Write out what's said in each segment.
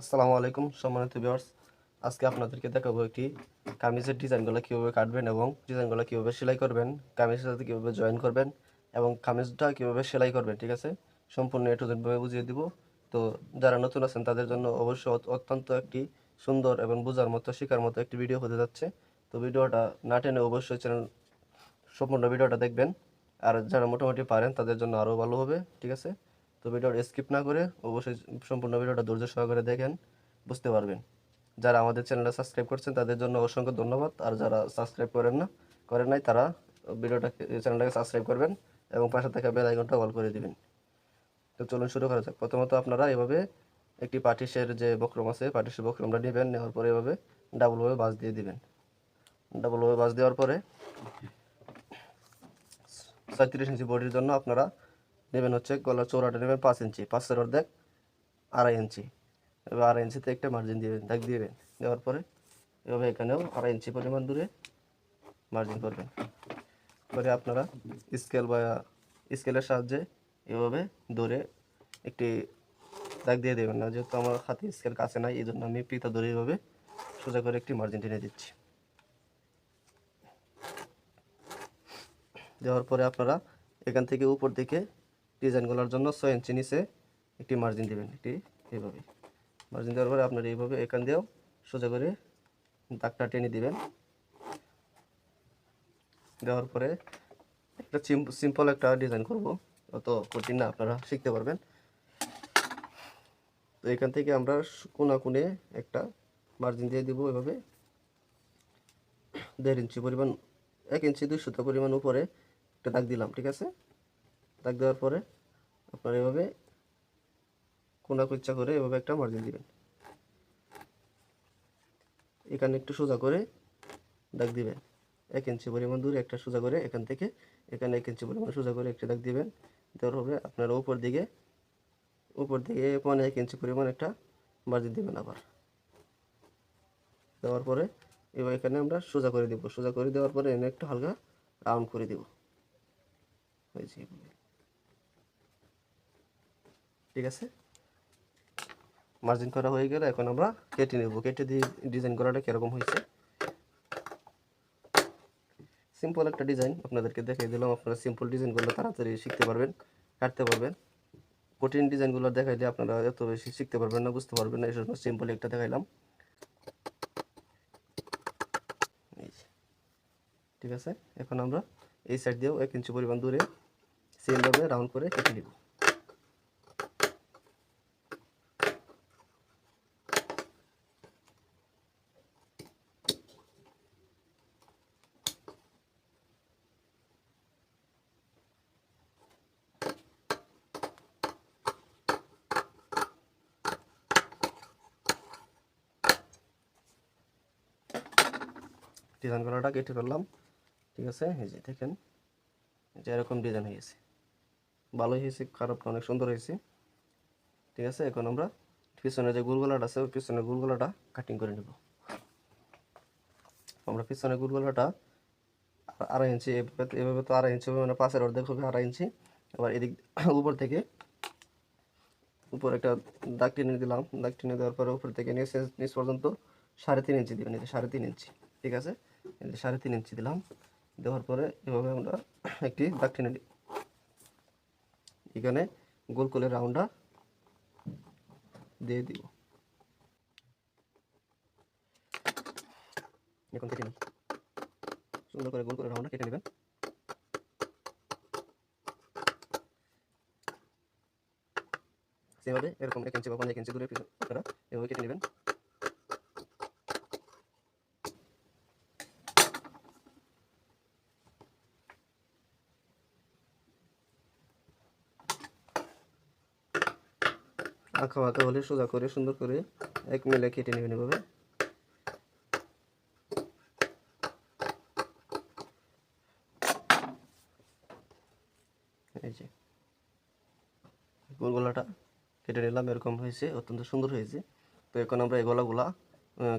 আসসালামু আলাইকুম, সম্মানিত ভিউয়ার্স আজকে আপনাদেরকে দেখাবো একটি কামিজের ডিজাইনগুলো কীভাবে কাটবেন এবং ডিজাইনগুলো কীভাবে সেলাই করবেন, কামিজের সাথে কীভাবে জয়েন করবেন এবং কামিজটা কীভাবে সেলাই করবেন, ঠিক আছে? সম্পূর্ণ এ বুঝিয়ে দিব। তো যারা নতুন আছেন, তাদের জন্য অবশ্যই অত্যন্ত একটি সুন্দর এবং বোঝার মতো, শেখার মতো একটি ভিডিও হতে যাচ্ছে। তো ভিডিওটা না টেনে অবশ্যই চ্যানেল সম্পূর্ণ ভিডিওটা দেখবেন। আর যারা মোটামুটি পারেন, তাদের জন্য আরও ভালো হবে, ঠিক আছে? তো ভিডিওটা স্কিপ না করে অবশ্যই সম্পূর্ণ ভিডিওটা ধৈর্য সহকারে দেখেন, বুঝতে পারবেন। যারা আমাদের চ্যানেলটা সাবস্ক্রাইব করছেন, তাদের জন্য অসংখ্য ধন্যবাদ। আর যারা সাবস্ক্রাইব করেন না, করেন নাই, তারা ভিডিওটা চ্যানেলটাকে সাবস্ক্রাইব করবেন এবং পাশে থাকা বেল আইকনটা অল করে দিবেন। তো চলুন শুরু করা যাক। প্রথমত আপনারা এভাবে একটি পাটিশের যে বক্রম আছে পাটিশের বক্রমটা নেবেন, নেওয়ার পরে এভাবে ডাবলভাবে বাস দিয়ে দিবেন। ডাবলভাবে বাস দেওয়ার পরে ছয়ত্রিশ ইঞ্চি বডির জন্য আপনারা নেবেন হচ্ছে গলার চৌড়াটা নেবেন পাঁচ ইঞ্চি, পাঁচের অর্ধেক আড়াই ইঞ্চি। এবার আড়াই ইঞ্চিতে একটা মার্জিন দিবেন, দাগ দিবেন। দেওয়ার পরে এভাবে এখানেও আড়াই ইঞ্চি পরিমাণ দূরে মার্জিন করবেন। পরে আপনারা স্কেল বা স্কেলের সাহায্যে এভাবে দূরে একটি দাগ দিয়ে দেবেন না। যেহেতু আমার হাতে স্কেল কাছে নাই এই জন্য আমি পিতা দূরে এভাবে সোজা করে একটি মার্জিন টেনে দিচ্ছি। দেওয়ার পরে আপনারা এখান থেকে উপর দিকে ডিজাইনগুলোর জন্য ছয় ইঞ্চি নিচে একটি মার্জিন দেবেন একটি এইভাবে। মার্জিন দেওয়ার পরে আপনার এইভাবে এখান দিয়েও সোজা করে দাগটা টেনে দিবেন। দেওয়ার পরে একটা সিম্পল একটা ডিজাইন করব, অত কঠিন না, আপনারা শিখতে পারবেন। তো এখান থেকে আমরা কোনা কোণে একটা মার্জিন দিয়ে দিব এভাবে। দেড় ইঞ্চি পরিমাণ, এক ইঞ্চি দুই সুতা পরিমাণ উপরে একটা দাগ দিলাম, ঠিক আছে? দাগ দেওয়ার পরে আপনার এভাবে কোনা কুচ্চা করে এভাবে একটা মার্জিন দিবেন। এখানে একটু সোজা করে দাগ দিবেন। এক ইঞ্চি পরিমাণ দূরে একটা সোজা করে এখান থেকে এখানে এক ইঞ্চি পরিমাণ সোজা করে একটা দাগ দিবেন। দেওয়ার পরে আপনার উপর দিকে উপর দিকে মানে এক ইঞ্চি পরিমাণ একটা মার্জিন দিবেন আবার। দেওয়ার পরে এবার এখানে আমরা সোজা করে দেব। সোজা করে দেওয়ার পরে এনে একটু হালকা রাউন্ড করে দেব। হয়েছে। ঠিক আছে? মার্জিন করা হয়ে গেলে এখন আমরা কেটে নেব। কেটে দিয়ে ডিজাইন করাটা কীরকম হয়েছে? সিম্পল একটা ডিজাইন আপনাদেরকে দেখিয়ে দিলাম। আপনারা সিম্পল ডিজাইনগুলো তাড়াতাড়ি শিখতে পারবেন, কাটতে পারবেন। কঠিন ডিজাইনগুলো দেখাইলে আপনারা এত বেশি শিখতে পারবেন না, বুঝতে পারবেন না। এই জন্য সিম্পল একটা দেখাইলাম। ঠিক আছে? এখন আমরা এই সাইড দিয়েও এক ইঞ্চি পরিমাণ দূরে সেমভাবে রাউন্ড করে কেটে নিব। ডিজাইন করাটা কেটে ফেললাম। ঠিক আছে? এই যে দেখেন যে এরকম ডিজাইন হয়েছে ভালোই হয়েছে খারাপ অনেক সুন্দর হয়েছে। ঠিক আছে? এখন আমরা পিছনে যে গুলগোলাটা আছে, ওই পিছনে গুলগোলাটা কাটিং করে নেব। আমরা পিছনে গুলগোলাটা আড়াই ইঞ্চি এভাবে তো- আড়াই ইঞ্চি মানে পাঁচের অর্ধেক হবে আড়াই ইঞ্চি আবার এদিক, উপর থেকে উপর একটা দাগ টেনে দিলাম। দাগ টেনে দেওয়ার পরে উপর থেকে নিচে, নিচ পর্যন্ত সাড়ে তিন ইঞ্চি দিবেন সাড়ে তিন ইঞ্চি ঠিক আছে? সাড়ে তিন ইঞ্চি দিলাম। দেওয়ার পরে এভাবে আমরা একটি দাগ টেনে দিই এখানে গোল করে রাউন্ডটা দিয়ে দিব। এখন কেটে নিই সুন্দর করে গোল করে রাউন্ডটা কেটে নেবেন। সেভাবে এরকম এক ইঞ্চি বা এক ইঞ্চি দূরে আপনারা এভাবে কেটে নেবেন। আঁকা বাঁকা হলে সোজা করে, সুন্দর করে এক মিলে কেটে নেবেন এভাবে। এই যে গোল গলাটা কেটে নিলাম, এরকম হয়েছে, অত্যন্ত সুন্দর হয়েছে। তো এখন আমরা এই গলাগুলা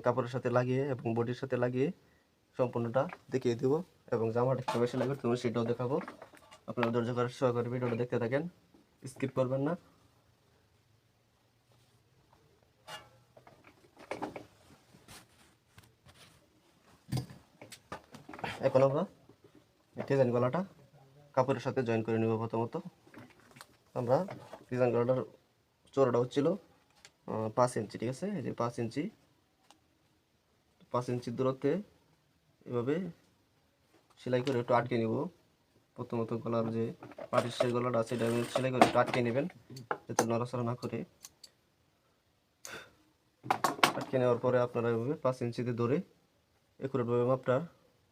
কাপড়ের সাথে লাগিয়ে এবং বডির সাথে লাগিয়ে সম্পূর্ণটা দেখিয়ে দেবো এবং জামাটা কীভাবে সেলাই করতে হবে সেটাও দেখাবো। আপনারা ধৈর্য করে সহকারে ভিডিওটা দেখতে থাকেন, স্কিপ করবেন না এখন আমরা ডিজাইন গলাটা, কাপড়ের সাথে জয়েন করে নেব প্রথমত। আমরা ডিজাইন গলাটার চোরাটা হচ্ছিল পাঁচ ইঞ্চি, ঠিক আছে? এই যে পাঁচ ইঞ্চি। পাঁচ ইঞ্চির দূরত্বে এভাবে সেলাই করে একটু আটকে নিব। প্রথমত গলার যে পাটিসের গলাটা আছে, এটা সেলাই করে একটু আটকে নেবেন, যাতে নড়াচড়া না করে। আটকে নেওয়ার পরে আপনারা এভাবে পাঁচ ইঞ্চিতে ধরে একুরেটভাবে মাপটা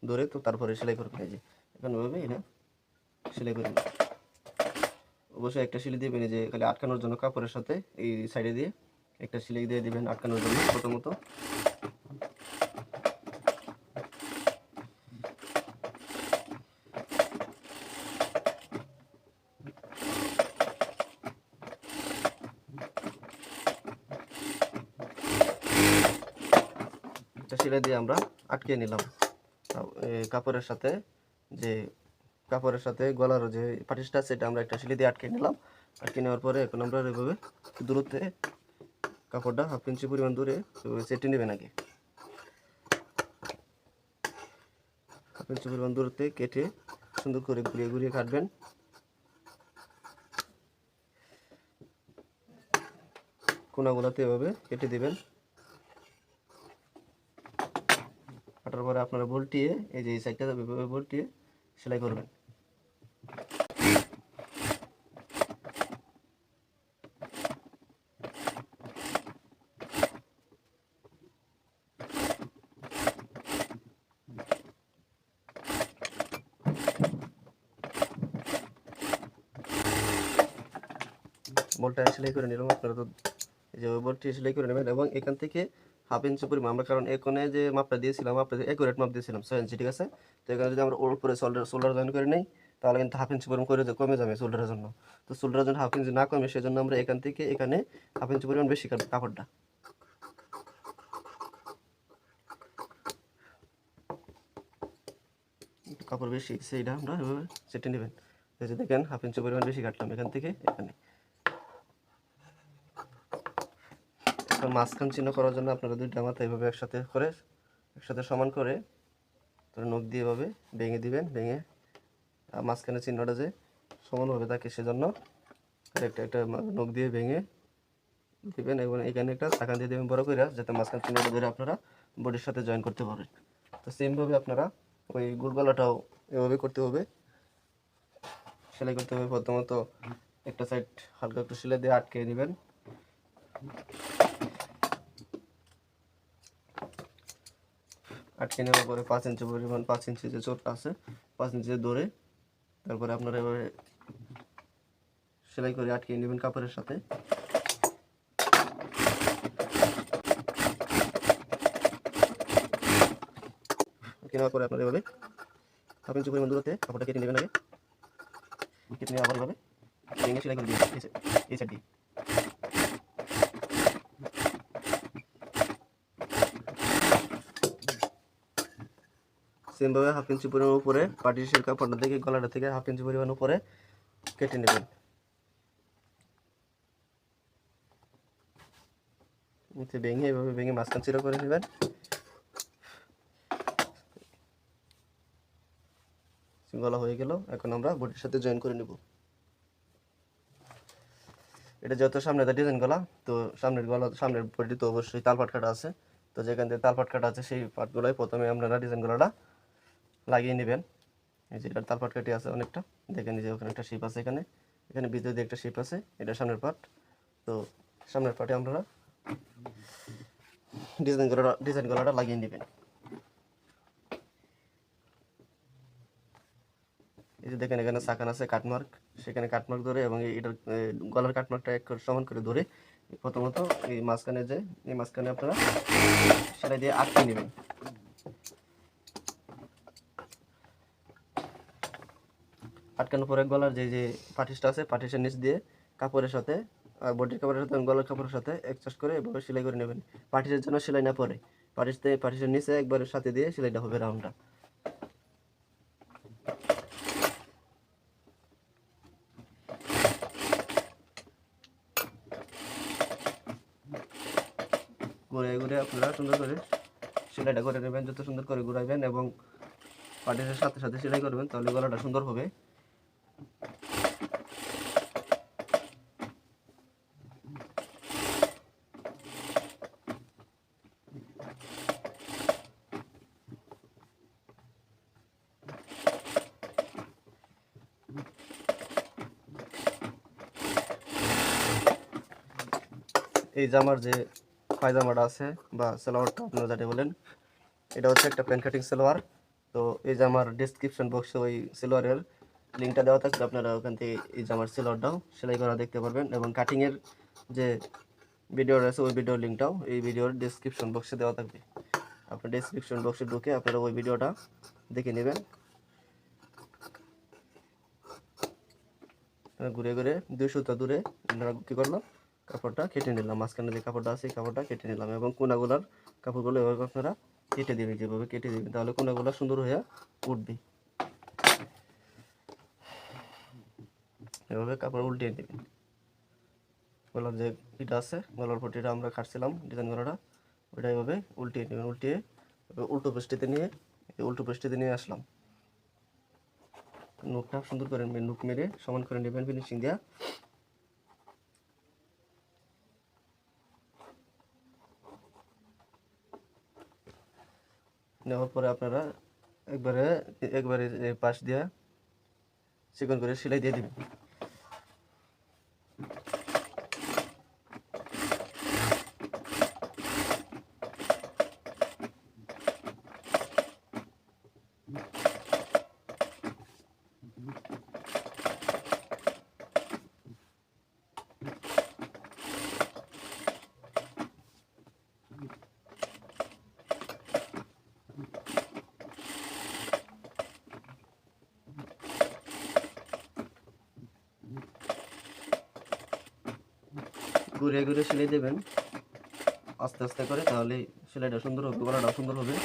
ধরে তো তারপরে সেলাই করবেন, এই যে। এখন এভাবে এটা সেলাই করবেন অবশ্যই একটা সিলাই দিবেন যে খালি আটকানোর জন্য কাপড়ের সাথে, এই সাইডে দিয়ে একটা সিলাই দিয়ে দিবেন আটকানোর জন্য প্রথমত। সিলাই দিয়ে আমরা আটকে নিলাম। কাপড়ের সাথে যে কাপড়ের সাথে গলার যে পাটিসটা, সেটা আমরা একটা সিলাই দিয়ে আটকে নিলাম। আটকে নেওয়ার পরে এখন আমরা এভাবে দূরত্বে কাপড়টা হাফ ইঞ্চি পরিমাণ দূরে সেটে নেবেন আগে। হাফ ইঞ্চি পরিমাণ দূরত্বে কেটে সুন্দর করে ঘুরিয়ে ঘুরিয়ে কাটবেন। কোনাগুলাতে এভাবে কেটে দিবেন। কাটার পরে আপনারা বল্টিয়ে এই যে এই সাইডটা এভাবে বল্টিয়ে সেলাই করবেন। বলটা সেলাই করে নিলাম, আপনারা তো বলটি সেলাই করে নেবেন এবং এখান থেকে হাফ ইঞ্চি পরিমাণ, আমরা কারণ এখানে যে মাপটা দিয়েছিলাম, মাপটা একুরেট মাপ দিয়েছিলাম, ছয় ইঞ্চি, ঠিক আছে? তো এখানে যদি আমরা ওর উপরে শোল্ডার শোল্ডার জয়েন করে নেই, তাহলে কিন্তু হাফ ইঞ্চি পরিমাণ করে কমে যাবে শোল্ডারের জন্য। তো শোল্ডারের জন্য হাফ ইঞ্চি না কমে, সেজন্য আমরা এখান থেকে এখানে হাফ ইঞ্চি পরিমাণ বেশি কাটবো কাপড়টা। কাপড় বেশি, সেইটা আমরা এভাবে সেটে নেবেন। দেখেন, হাফ ইঞ্চি পরিমাণ বেশি কাটলাম এখান থেকে, এখানে। এখন মাঝখান চিহ্ন করার জন্য আপনারা দুইটা মাথা এইভাবে একসাথে করে, একসাথে সমান করে তারপরে নখ দিয়ে এভাবে ভেঙে দিবেন, ভেঙে আর মাঝখানে চিহ্নটা যে সমানভাবে থাকে সেজন্য একটা একটা নখ দিয়ে ভেঙে দেবেন এবং এখানে একটা চাকা দিয়ে দেবেন বড় করে যাতে মাঝখান চিহ্নটা ধরে আপনারা বডির সাথে জয়েন করতে পারেন। তো সেমভাবে আপনারা ওই গোল গলাটাও এভাবে করতে হবে। সেলাই করতে হবে প্রথমত একটা সাইড হালকা একটু সেলাই দিয়ে আটকে নেবেন আটকে নেওয়ার পরে পাঁচ ইঞ্চি পরিমাণ পাঁচ ইঞ্চি যে চোটটা আছে, পাঁচ ইঞ্চি ধরে তারপরে আপনারা এভাবে সেলাই করে আটকে নেবেন কাপড়ের সাথে। নেওয়ার পরে আপনারা এভাবে হাফ ইঞ্চি পরিমাণ দূরত্বে কাপড়টা কেটে নেবেন আগে। কেটে আবার এভাবে ভেঙে সেলাই করে সাইড- এই সাইড দিয়ে। সেমভাবে হাফ ইঞ্চি পরিমাণ উপরে পাটিশের কাপড়টা থেকে গলাটা থেকে হাফ ইঞ্চি পরিমাণ উপরে কেটে নেবেন। নিচে ভেঙে এভাবে ভেঙে মাঝখান চিরা করে নেবেন। গলা হয়ে গেল, এখন আমরা বডির সাথে জয়েন করে নেব। এটা যেহেতু সামনে ডিজাইন গলা, তো সামনের গলা, সামনের বডি তো অবশ্যই তালপাট কাটা আছে। তো যেখান থেকে তালপাট কাটা আছে, সেই পাটগুলোই প্রথমে আপনারা ডিজাইন গলাটা লাগিয়ে নেবেন। এই যে এটা তালপাট কাটি আছে অনেকটা। দেখেন যে ওখানে একটা শেপ আছে এখানে। এখানে দিয়ে একটা শেপ আছে, এটা সামনের পার্ট তো সামনের পার্টে আপনারা ডিজাইন গলাটা ডিজাইন গলাটা লাগিয়ে নেবেন। এই যে দেখেন এখানে সাকান আছে কাটমার্ক সেখানে কাটমার্ক ধরে এবং এটার গলার কাটমার্কটা এক সমান করে ধরে প্রথমত এই মাঝখানে যে, এই মাঝখানে আপনারা সেলাই দিয়ে আটকে নেবেন। আটকানোর পরে গলার যে যে পাটিসটা আছে, পাটিসের নিচ দিয়ে কাপড়ের সাথে বডির কাপড়ের সাথে গলার কাপড়ের সাথে একচাষ করে এভাবে সেলাই করে নেবেন। পাটিসের জন্য সেলাই না পরে পাটিসতে, পাটিসের নিচে একবারে সাথে দিয়ে সেলাইটা হবে রাউন্ডটা ঘুরে ঘুরে আপনারা সুন্দর করে সেলাইটা করে নেবেন, যত সুন্দর করে ঘুরাইবেন এবং পাটিসের সাথে সাথে সেলাই করবেন, তাহলে গলাটা সুন্দর হবে। এই জামার যে পায়জামাটা আছে বা সালোয়ারটা আপনারা যাতে বলেন, এটা হচ্ছে একটা প্যান্ট কাটিং সালোয়ার। তো এই জামার ডিসক্রিপশন বক্সে ওই সালোয়ারের লিঙ্কটা দেওয়া থাকবে, আপনারা ওখান থেকে এই জামার সালোয়ারটাও সেলাই করা দেখতে পারবেন এবং কাটিংয়ের যে ভিডিও রয়েছে ওই ভিডিওর লিঙ্কটাও এই ভিডিওর ডিসক্রিপশন বক্সে দেওয়া থাকবে। আপনার ডিসক্রিপশন বক্সে ঢুকে আপনারা ওই ভিডিওটা দেখে নেবেন। ঘুরে ঘুরে দুই সুতা দূরে আপনারা কী করলাম? কাপড়টা কেটে নিলাম। মাঝখানে যে কাপড়টা আছে, এই কাপড়টা কেটে নিলাম এবং কোনাগুলার কাপড়গুলো এভাবে আপনারা কেটে দেবেন, যেভাবে কেটে দেবেন, তাহলে কোনাগুলো সুন্দর হয়ে উঠবে। এভাবে কাপড় উল্টিয়ে নেবেন গলার যে ইটা আছে, গলার পটিটা আমরা কাটছিলাম, ডিজাইন করাটা ওইটা এভাবে উল্টিয়ে নেবেন উল্টিয়ে উল্টো পৃষ্টিতে নিয়ে উল্টো পৃষ্টিতে নিয়ে আসলাম। নুকটা সুন্দর করে নুক মেরে সমান করে নেবেন ফিনিশিং দেওয়া নেওয়ার পরে আপনারা একবারে একবারে পাশ দিয়ে চিকন করে সেলাই দিয়ে দিবেন। ঘুরে ঘুরে সেলাই দেবেন। আস্তে আস্তে করে তাহলে সেলাইটা সুন্দর হবে, গলাটাও সুন্দর হবে।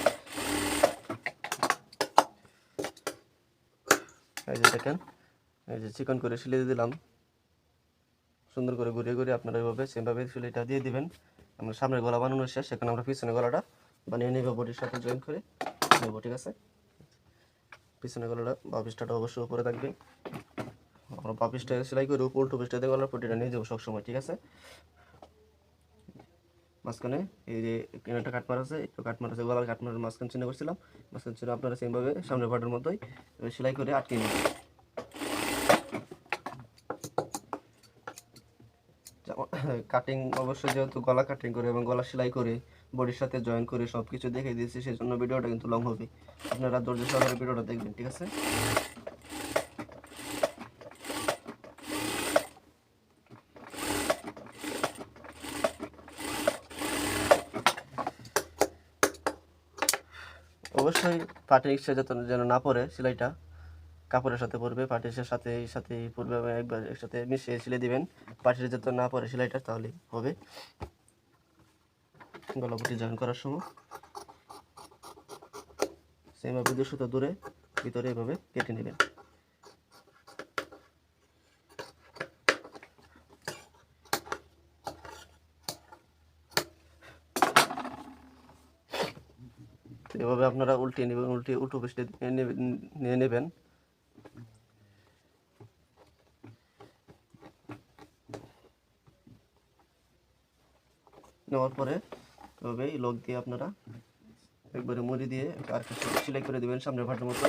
এই যে দেখেন, এই যে চিকন করে সেলাই দিলাম। সুন্দর করে ঘুরে ঘুরে আপনারা এইভাবে সেমভাবে সেলাইটা দিয়ে দিবেন। আমরা সামনের গলা বানানো শেষ সেখানে আমরা পিছনে গলাটা বানিয়ে নেব বডির সাথে জয়েন করে। নেব, ঠিক আছে? পিছনে গলাটা বা পিসটা অবশ্যই উপরে থাকবে। পিসটা সেলাই করে উল্টো পিসটা দিয়ে গলার পটিটা নিয়ে যাব সবসময়, ঠিক আছে? মাঝখানে এই যে একটা কাটমার আছে, একটু কাটমার আছে, গলার কাটমারের মাঝখানে চিহ্ন করছিলাম। মাঝখানে চিহ্ন আপনারা সেমভাবে সামনের পাটের মতোই সেলাই করে আটকে নেবেন কাটিং অবশ্যই যেহেতু গলা কাটিং করে এবং গলা সেলাই করে বডির সাথে জয়েন করে সব কিছু দেখে দিয়েছি সেই জন্য ভিডিওটা কিন্তু লং হবে। আপনারা ধৈর্য সহকারে ভিডিওটা দেখবেন, ঠিক আছে অবশ্যই পাটের এক্সট্রা যত যেন না পড়ে সেলাইটা, কাপড়ের সাথে পরবে পাটিসের সাথে সাথে পরবে একবার একসাথে মিশিয়ে সেলাই দিবেন। পাটির যত না পরে সেলাইটা, তাহলে হবে। গলাপটি জয়েন করার সময় সেমভাবে দুশো দূরে, ভিতরে এভাবে কেটে নেবেন তো এভাবে আপনারা উল্টিয়ে নেবেন উল্টিয়ে উল্টো পেস্টে নিয়ে নেবেন। নেওয়ার পরে তবে লক দিয়ে আপনারা একবারে মুড়ি দিয়ে আর কিছু সেলাই করে দেবেন সামনের ভাটের মতো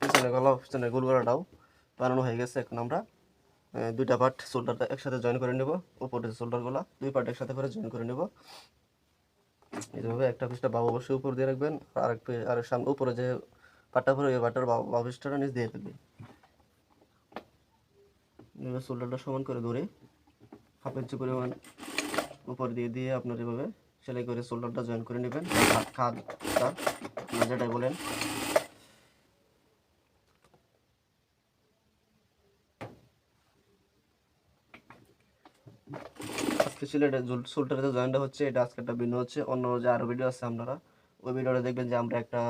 পিছনে গলা পিছনে গোল গলাটাও বানানো হয়ে গেছে এখন আমরা দুইটা পার্ট শোল্ডারটা একসাথে জয়েন করে নেব। উপরের শোল্ডারগুলো দুই পার্ট একসাথে করে জয়েন করে নেব। এইভাবে একটা পিসটা বাবু অবশ্যই উপর দিয়ে রাখবেন, আর এক আর সামনে উপরে যে পাটটা পরে ওই পাটটার বাবু পিসটা নিচ দিয়ে রাখবেন এবার শোল্ডারটা সমান করে ধরে হাফ ইঞ্চি পরিমাণ উপর দিয়ে দিয়ে আপনার এভাবে সেলাই করে শোল্ডারটা জয়েন করে নেবেন। আপনারা যেটাই বলেন আস্তে আজকে সিলেটের যে জয়েন্টটা হচ্ছে, এটা আজকে একটা ভিন্ন হচ্ছে, অন্য যে আরও ভিডিও আছে আপনারা, ওই ভিডিওটা দেখবেন যে আমরা একটা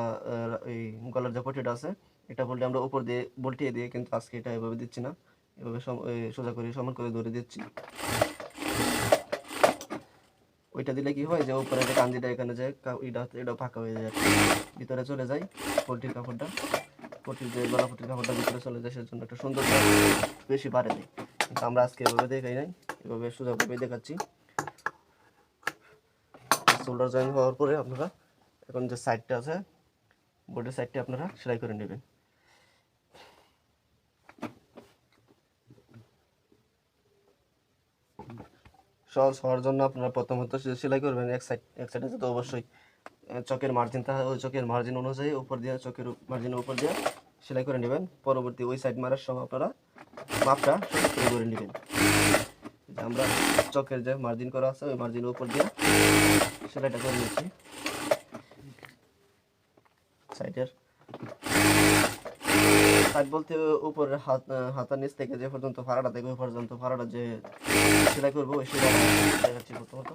এই গলার যে পটিটা আছে, এটা বলতে আমরা উপর দিয়ে বলটিয়ে দিয়ে কিন্তু আজকে এটা এভাবে দিচ্ছি না, এভাবে সোজা করে, সমান করে ধরে দিচ্ছি। ওইটা দিলে কি হয় যে উপরে যে কান্দিটা এখানে যে কা- এটা এটা ফাঁকা হয়ে যায়। ভিতরে চলে যায় পোলট্রির কাপড়টা পোলট্রির যে গলা পোলট্রির কাপড়টা ভিতরে চলে যায়, সেজন্য একটা সুন্দর বেশি বাড়ে আমরা আজকে এভাবে দেখাই নাই, এভাবে সোজাভাবে দেখাচ্ছি। শোল্ডার জয়েন হওয়ার পরে আপনারা এখন যে সাইডটা আছে বোর্ডের সাইডটা আপনারা সেলাই করে নেবেন। সহজ হওয়ার জন্য আপনারা প্রথমত সেলাই করবেন, এক সাইড এক সাইডে তো অবশ্যই চকের মার্জিন থাকে ওই চকের মার্জিন অনুযায়ী উপর দিয়ে চকের মার্জিনের উপর দিয়ে সেলাই করে নেবেন। পরবর্তী ওই সাইড মারার সময় আপনারা মাপটা করে নেবেন। আমরা চকের যে মার্জিন করা আছে, ওই মার্জিনের উপর দিয়ে সেলাইটা করে নিচ্ছি। সাইডের সাইড বলতে উপরের হাত, হাতার নিচ থেকে যে পর্যন্ত ফাড়াটা থেকে ওই পর্যন্ত ফাড়াটা যে সেলাই করব, ওই দেখাচ্ছি প্রথমত।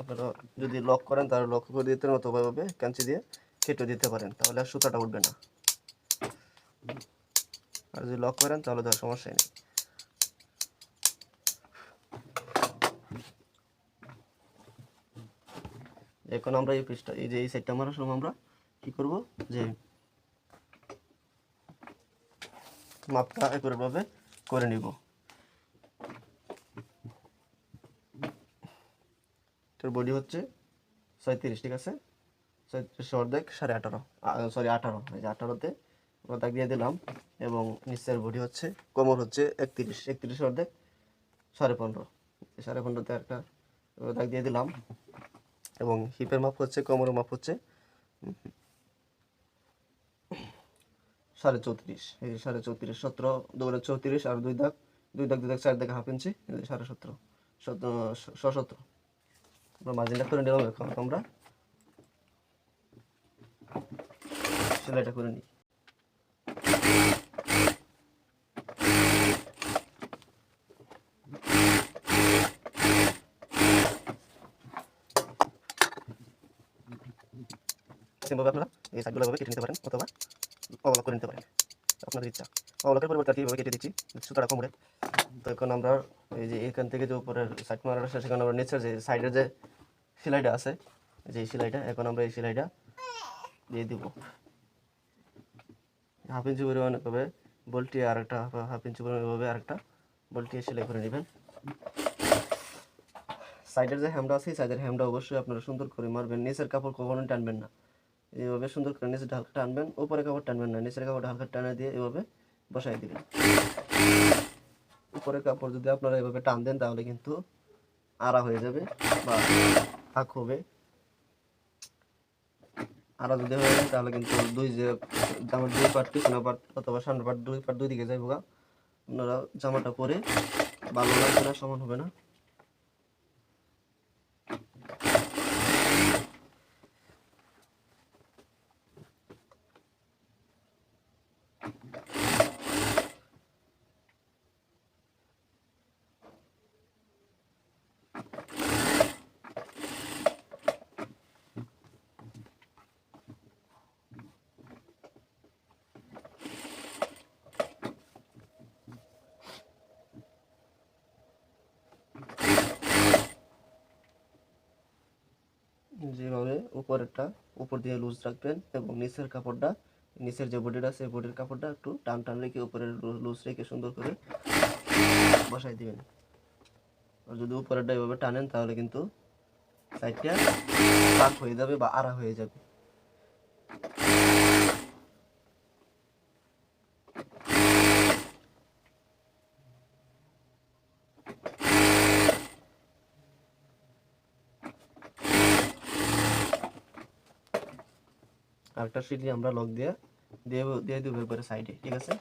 আপনারা যদি লক করেন, তাহলে লক করে দিতে এভাবে কাঞ্চি দিয়ে কেটে দিতে পারেন, তাহলে আর সুতাটা উঠবে না। যদি লক করেন, তাহলে ধর সমস্যা নেই। এখন আমরা এই পিসটা, এই যে এই সাইডটা মারার সময় আমরা কি করব? যে মাপটা একইভাবে করে নিব। তোর বডি হচ্ছে ছয়ত্রিশ, ঠিক আছে? ছয়ত্রিশ অর্ধেক সাড়ে আঠারো সরি আঠারো আঠারোতে দাগ দিয়ে দিলাম এবং নিচের বডি হচ্ছে, কোমর হচ্ছে একত্রিশ একত্রিশ অর্ধেক, সাড়ে পনেরো। সাড়ে পনেরোতে একটা দাগ দিয়ে দিলাম এবং হিপের মাপ হচ্ছে, কোমরের মাপ হচ্ছে সাড়ে চৌত্রিশ। এই সাড়ে চৌত্রিশ, সতেরো দুগুলো চৌত্রিশ আর দুই দাগ দুই দাগ দুই দাগ, চার দাগ, হাফ ইঞ্চি সাড়ে সতেরো সতেরো সতেরো। আমরা মার্জিনটা করে নিলাম এখন আমরা সেলাইটা করে নিই। সিম্পল আপনারা এই সাইডগুলো কেটে নিতে পারেন অথবা অবলক করে নিতে পারেন। আপনাদের ইচ্ছা। অবলকের পরিবর্তে আর এভাবে কেটে দিচ্ছি সুতরাং কমরে। তো এখন আমরা এই যে এখান থেকে যে উপরের সাইড মারার আছে, সেখানে আমরা নিচের যে সাইডের যে সেলাইটা আছে, যে সেলাইটা, এখন আমরা এই সেলাইটা দিয়ে দিব। হাফ ইঞ্চি পরিমাণ হবে বলটি আর একটা, হাফ ইঞ্চি পরিমাণ এভাবে আরেকটা বলটি সেলাই করে নেবেন। সাইডের যে হ্যামটা আছে সাইডের হ্যামটা অবশ্যই আপনারা সুন্দর করে মারবেন, নিচের কাপড় কখনো টানবেন না। এইভাবে সুন্দর করে নিচে হালকা টানবেন, উপরে কাপড় টানবেন না, নিচের কাপড় হালকা টানা দিয়ে এভাবে বসাই দিবেন। উপরে কাপড় যদি আপনারা এভাবে টান দেন, তাহলে কিন্তু আড়া হয়ে যাবে বা ফাঁক হবে। আড়া যদি হয়ে যায়, তাহলে কিন্তু দুই যে জামার দুই পার্ট পিছনে পাট অথবা সামনে পাট দুই পাট দুই দিকে যাইব আপনারা জামাটা পরে ভালো লাগবে না, সমান হবে না। যেভাবে উপরেরটা, উপর দিয়ে লুজ রাখবেন এবং নিচের কাপড়টা, নিচের যে বডিটা আছে বডির কাপড়টা একটু টান টান রেখে উপরের লুজ রেখে সুন্দর করে বসাই দিবেন। আর যদি উপরেরটা এভাবে টানেন, তাহলে কিন্তু সাইডটা পাক হয়ে যাবে বা আড়া হয়ে যাবে। আরেকটা সিলি আমরা লক দিয়ে দিয়ে দিয়ে দেবো এবারে সাইডে ঠিক আছে?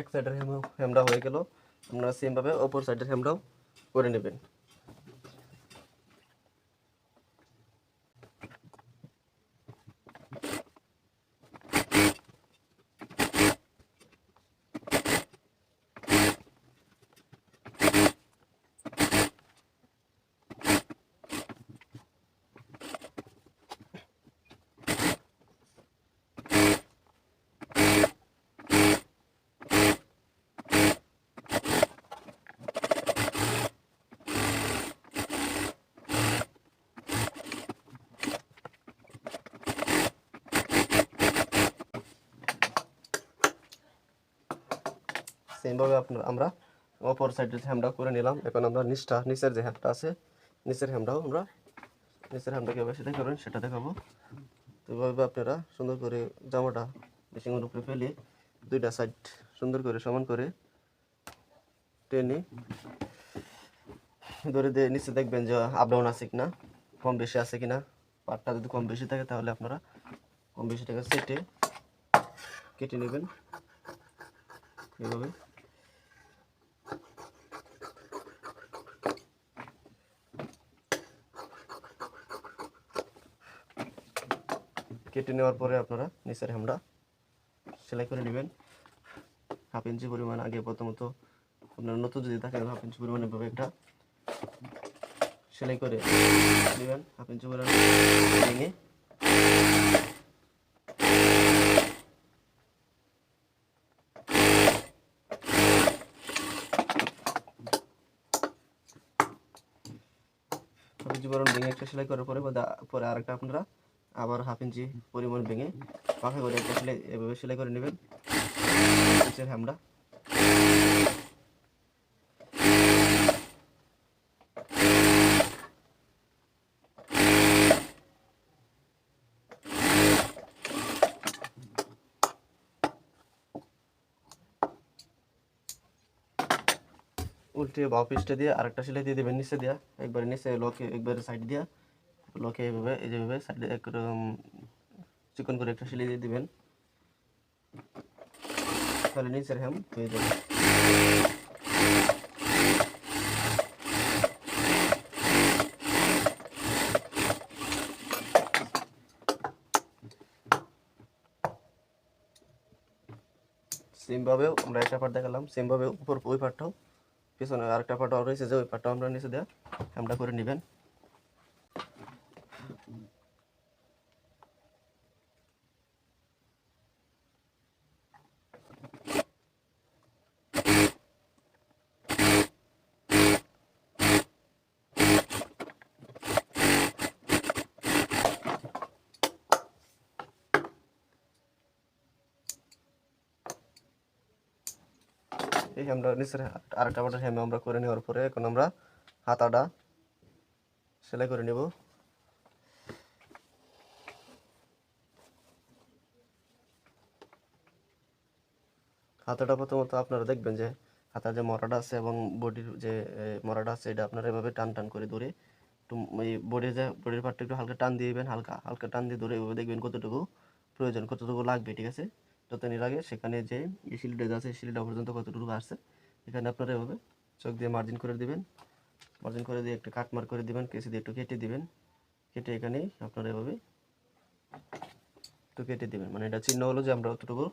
এক সাইডের হেমরা হয়ে গেল। আপনারা সেমভাবে অপর সাইডের হেমরাও করে নেবেন। সেমভাবে আপনার আমরা অপর সাইডের হ্যামটা করে নিলাম। এখন আমরা নিচটা, নিচের যে হ্যামটা আছে, নিচের হ্যামটাও আমরা নিচের হ্যামটা কীভাবে সেটাই করবেন সেটা দেখাবো। তো এভাবে আপনারা সুন্দর করে জামাটা মেশিনের উপরে ফেলে দুইটা সাইড সুন্দর করে সমান করে টেনে ধরে দিয়ে নিচে দেখবেন যে আপ ডাউন আছে কিনা, কম বেশি আছে কিনা, পাটটা যদি কম বেশি থাকে তাহলে আপনারা কম বেশি টাকা সেটে কেটে নেবেন। এইভাবে কেটে নেওয়ার পরে আপনারা নিচের হ্যামটা সেলাই করে নেবেন। হাফ ইঞ্চি পরিমাণ আগে প্রথমত আপনার নতুন যদি থাকে, হাফ ইঞ্চি পরিমাণ এভাবে একটা সেলাই করে নেবেন। হাফ ইঞ্চি পরিমাণ ভেঙে ভেঙে একটা সেলাই করার পরে পরে আরেকটা আপনারা আবার হাফ ইঞ্চি পরিমাণ ভেঙে পাখা করে একটা সেলাই, এভাবে সেলাই করে নেবেন। নিচের উল্টে বাউ পিসটা দিয়ে আরেকটা সেলাই দিয়ে দেবেন, নিচে দিয়া। একবারে নিচে, লকে একবারে সাইড দিয়া। লকে এভাবে, এই যেভাবে সাইডে একরকম চিকন করে একটা সেলাই দিয়ে দিবেন। তাহলে নিচের হ্যাম হয়ে যাবে। সেমভাবেও আমরা একটা পার্ট দেখালাম সেমভাবে উপর ওই পার্টটাও পিছনে আরেকটা পার্ট রয়েছে যে ওই পার্টটাও আমরা নিচে দেওয়া হ্যামটা করে নেবেন এই আমরা নিচের আরেকটা পার্টের হ্যামে আমরা করে নেওয়ার পরে এখন আমরা হাতাটা সেলাই করে নেব। হাতাটা প্রথমত আপনারা দেখবেন যে হাতার যে মরাটা আছে এবং বডির যে মরাটা আছে, এটা আপনারা এভাবে টান টান করে ধরে একটু এই বডির যে, বডির পার্টটা একটু হালকা টান দিয়ে দিবেন, হালকা হালকা টান দিয়ে ধরে এভাবে দেখবেন কতটুকু প্রয়োজন, কতটুকু লাগবে, ঠিক আছে? যতদিন লাগে সেখানে যে এই শিলটা আছে শিলটা পর্যন্ত কতটুকু আসছে এখানে আপনারা এভাবে চোখ দিয়ে মার্জিন করে দিবেন। মার্জিন করে দিয়ে একটু কাটমার করে দিবেন কেসি দিয়ে একটু কেটে দিবেন। কেটে এখানে আপনারা এভাবে একটু কেটে দিবেন। মানে এটা চিহ্ন হলো যে আমরা অতটুকু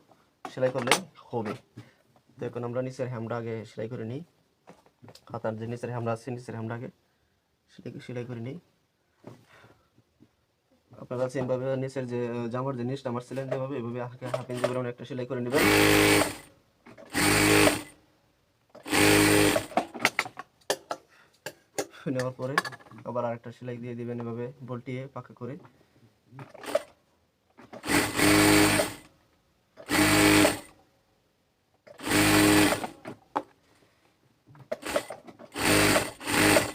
সেলাই করলে হবে। তো এখন আমরা নিচের হ্যামটা আগে সেলাই করে নিই। হাতার যে নিচের হ্যামটা আছে, নিচের হ্যামটা আগে সেটাকে সেলাই করে নিই। আপনারা সেমভাবে নিচের যে জামার যে নিচটা আমার সেলাই যেভাবে, এভাবে হাফ হাফ ইঞ্চি করে একটা সেলাই করে নেবেন। নেওয়ার পরে আবার আরেকটা সেলাই দিয়ে দিবেন এভাবে, বল্টিয়ে পাকা করে।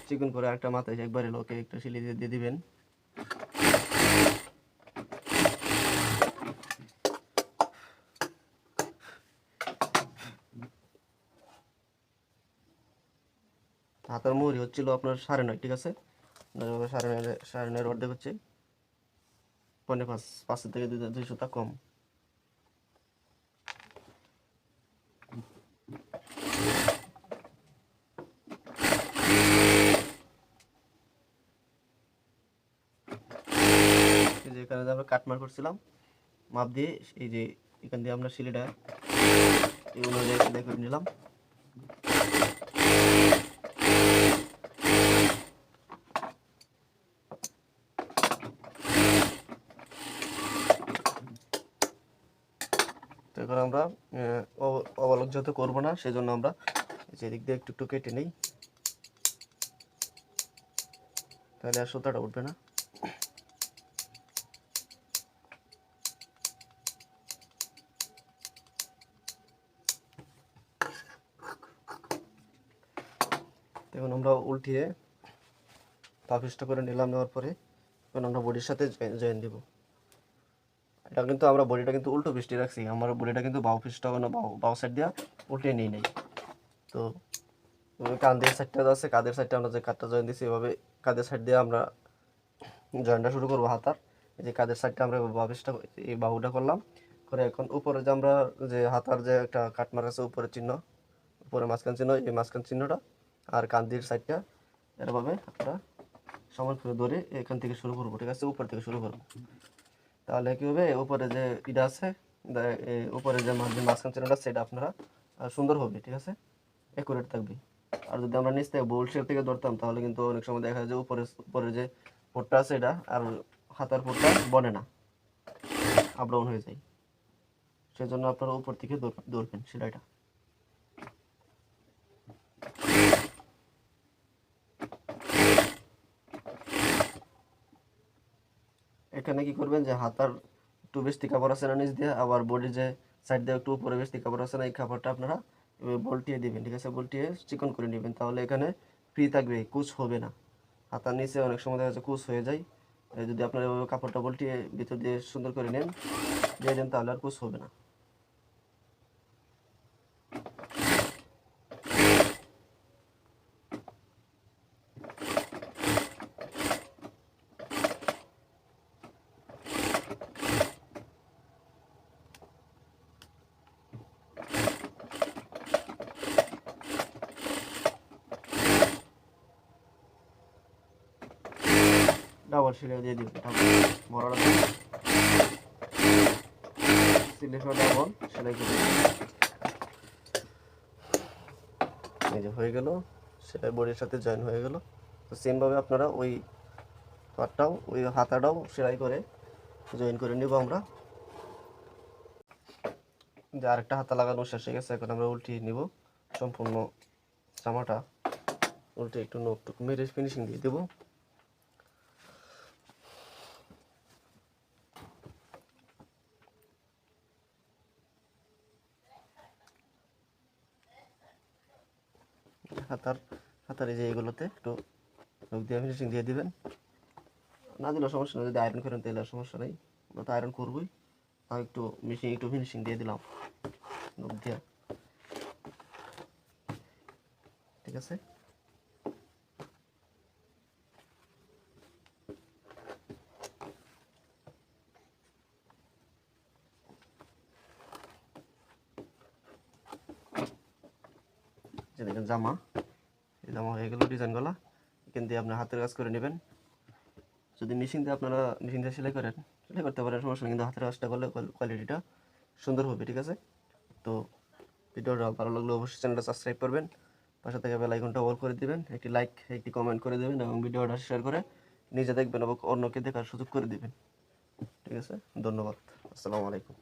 চিকন করে একটা মাথায় একবারে লোকে একটা দিয়ে দিয়ে দিবেন। আপনার মুড়ি হচ্ছিল আপনার সাড়ে নয়, ঠিক আছে? সাড়ে নয়, সাড়ে নয়ের অর্ধেক হচ্ছে। পনেরো পাঁচ পাঁচশো থেকে দুই দুইশো তা কম। এখানে আমরা কাটমার করছিলাম, মাপ দিয়ে এই যে এখান দিয়ে আমরা সিলেটা এই অনুযায়ী করে নিলাম। আমরা আহ, অব- করব না সেই জন্য আমরা যেদিক দিয়ে একটু একটু কেটে নিই। তাহলে আর সুতাটা উঠবে না। এখন আমরা উল্টিয়ে পাপিসটা করে নিলাম নেওয়ার পরে এখন আমরা বডির সাথে জয়েন দিব। এটা কিন্তু আমরা বডিটা কিন্তু উল্টো পৃষ্ঠে রাখছি। আমার বডিটা কিন্তু বাউ পৃষ্ঠটা কোনো বাউ বাউ সাইড দিয়া উল্টে নিই নাই। তো কাঁধের সাইডটা আছে, কাঁধের সাইডটা আমরা যে কাঠটা জয়েন দিছি এভাবে কাঁধের সাইড দিয়ে আমরা জয়েনটা শুরু করব হাতার। এই যে কাঁধের সাইডটা আমরা বাউ পিসটা এই বাহুটা করলাম। করে এখন উপরে যে আমরা যে হাতার যে একটা কাট মার আছে উপরে চিহ্ন, উপরে মাঝখান চিহ্ন, এই মাঝখান চিহ্নটা আর কান্দির সাইডটা এরভাবে আমরা সমান করে ধরে এখান থেকে শুরু করব, ঠিক আছে? উপর থেকে শুরু করব। তাহলে কি হবে? উপরে যে ইটা আছে উপরে যে মাঝে মাঝখান চিহ্নটা সেটা আপনারা সুন্দর হবে, ঠিক আছে? একুরেট থাকবে। আর যদি আমরা নিচ থেকে বোল শেপ থেকে ধরতাম, তাহলে কিন্তু অনেক সময় দেখা যায় যে উপরে উপরে যে পোটটা আছে এটা, আর হাতার পোটটা বনে না আপডাউন হয়ে যায়। সেজন্য আপনারা উপর থেকে ধর- ধরবেন সেলাইটা। এখানে কি করবেন যে হাতার একটু বেশি কাপড় আছে না নিচ দিয়ে, আবার বডির যে সাইড দিয়ে একটু উপরে বেশি কাপড় আছে না, এই কাপড়টা আপনারা বলটিয়ে দিবেন, ঠিক আছে? বলটিয়ে চিকন করে নেবেন, তাহলে এখানে ফ্রি থাকবে, কুচ হবে না। হাতার নিচে অনেক সময় দেখা যাচ্ছে কুচ হয়ে যায়। যদি আপনারা কাপড়টা বলটিয়ে ভিতর দিয়ে সুন্দর করে নেন, দিয়ে দেন, তাহলে আর কুচ হবে না। ডাবল সিলাই দিয়ে ডাবল বড়টা সিলাই সহ ডাবল সেলাই করে এই যে হয়ে গেল, সেলাই বডির সাথে জয়েন হয়ে গেল। তো সেমভাবে আপনারা ওই পাটটাও, ওই হাতাটাও সেলাই করে জয়েন করে নিব আমরা। যে আরেকটা হাতা লাগানো শেষ হয়ে গেছে, এখন আমরা উল্টিয়ে নিব। সম্পূর্ণ জামাটা। উল্টে একটু নোক টুক মেরে ফিনিশিং দিয়ে দেবো। হাতার হাতার এই যে এগুলোতে একটু নখ দিয়ে ফিনিশিং দিয়ে দিবেন। না দিলেও সমস্যা নেই, যদি আয়রন করেন তাহলে সমস্যা নেই। আমরা তো আয়রন করবোই। তাও একটু মেশিন একটু ফিনিশিং দিয়ে দিলাম। নখ দিয়ে। ঠিক আছে? জামা। ডিজাইনগুলো এখান দিয়ে আপনার হাতের কাজ করে নেবেন। যদি মেশিন দিয়ে আপনারা মেশিন দিয়ে সেলাই করেন, সেলাই করতে পারেন, সমস্যা কিন্তু হাতের কাজটা করলে কোয়ালিটিটা সুন্দর হবে, ঠিক আছে? তো ভিডিওটা ভালো লাগলে অবশ্যই চ্যানেলটা সাবস্ক্রাইব করবেন। পাশে থেকে বেল আইকনটা অল করে দিবেন। একটি লাইক একটি কমেন্ট করে দেবেন এবং ভিডিওটা শেয়ার করে নিজে দেখবেন এবং অন্যকে দেখার সুযোগ করে দিবেন। ঠিক আছে? ধন্যবাদ। আসসালামু আলাইকুম।